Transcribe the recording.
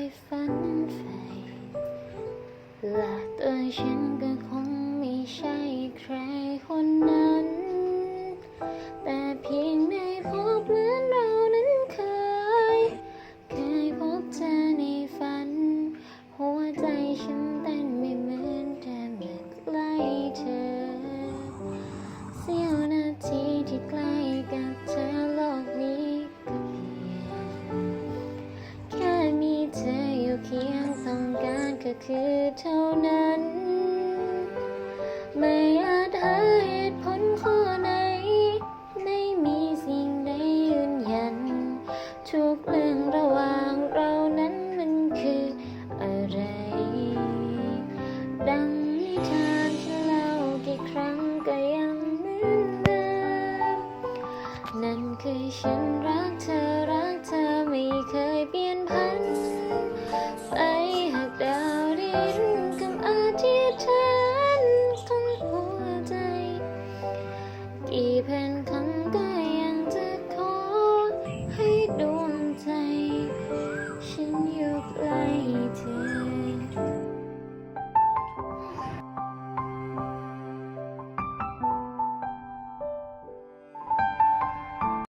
ยฝันใฝ่และตัวฉันก็คงไม่ใช่ใครคนนั้น แต่เพียงได้พบเหมือนเรานั้นเคย เคยพบเธอในฝัน หัวใจฉันเต้นไม่เหมือนเดิมเมื่อใกล้เธอ เสี้ยวนาทีที่ใกล้ ก็คือเท่านั้น ไม่อาจหาเหตุผลข้อไหน ไม่มีสิ่งใดยืนยัน ทุกเรื่องระหว่างเรานั้นมันคืออะไร ดังนิทานที่เล่ากี่ครั้งก็ยังเหมือนเดิมนั่นคือฉันรักเธอรักเธอไม่เคยเปลี่ยนผ่ to